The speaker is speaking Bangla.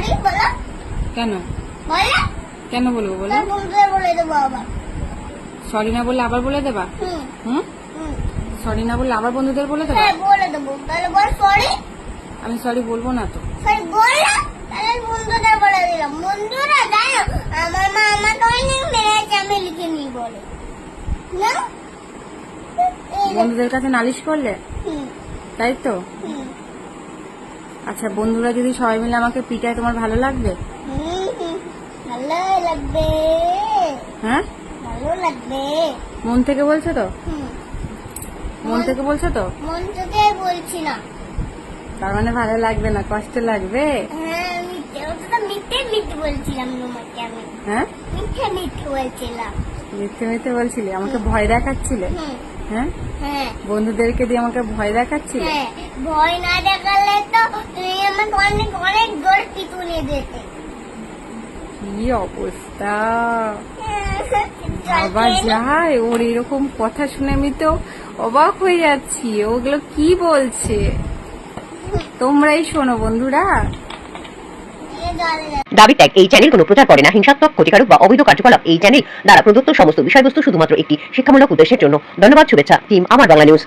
সরি বলো। কেন? বলো। কেন বলব বলো? বলে দেবো আবার। সরি না বললে আবার বলে দেবা? হুম। সরি না বললে আবার বন্ধুদের বলে দেবা? হ্যাঁ বলে দেবো। তাহলে বল সরি। আমি সরি বলব না তো। সরি বললাম তাহলে বন্ধুদের বলে দিলাম। বন্ধুরা জানো আমার মা আমাকে অনেক মেরেছে আমি লিখে নি বলে। না? বন্ধুদের কাছে নালিশ করলে? তাই তো? আচ্ছা বন্ধুরা যদি সবাই মিলে আমাকে পিটায় তোমার ভালো লাগবে। ভালো লাগবে। হ্যাঁ? ভালো লাগবে। মন থেকে বলছো তো? মন থেকে বলছো তো? মন থেকে বলছি না। তার মানে ভালো লাগবে না কষ্ট লাগবে? হ্যাঁ মিথ্যে মিথ্যে বলছিলাম তোমাকে আমি। হ্যাঁ? মিথ্যে মিথ্যে বলছিলাম। মিথ্যে মিথ্যে বলছিলে? আমাকে ভয় দেখাচ্ছিলে? হ্যাঁ? হ্যাঁ। বন্ধুদেরকে দিয়ে আমাকে ভয় দেখাচ্ছিলে? হ্যাঁ ভয় না দেখালে তো তুমি আমাকে অনেক অনেক জোর পিটুনি দিতে কি অবস্থা? বাবা যায় ওর এরকম কথা শুনে আমি তো অবাক হয়ে যাচ্ছি। ওগুলো কি বলছে? তোমরাই শোনো বন্ধুরা। দাবি ত্যাগ এই চ্যানেল কোনো প্রচার করে না। হিংসাত্মক ক্ষতিকারক বা অবৈধ কার্যকলাপ এই চ্যানেল দ্বারা প্রদত্ত সমস্ত বিষয়বস্তু শুধুমাত্র একটি শিক্ষামূলক উদ্দেশ্যের জন্য। ধন্যবাদ শুভেচ্ছা। টিম আমার বাংলা নিউজ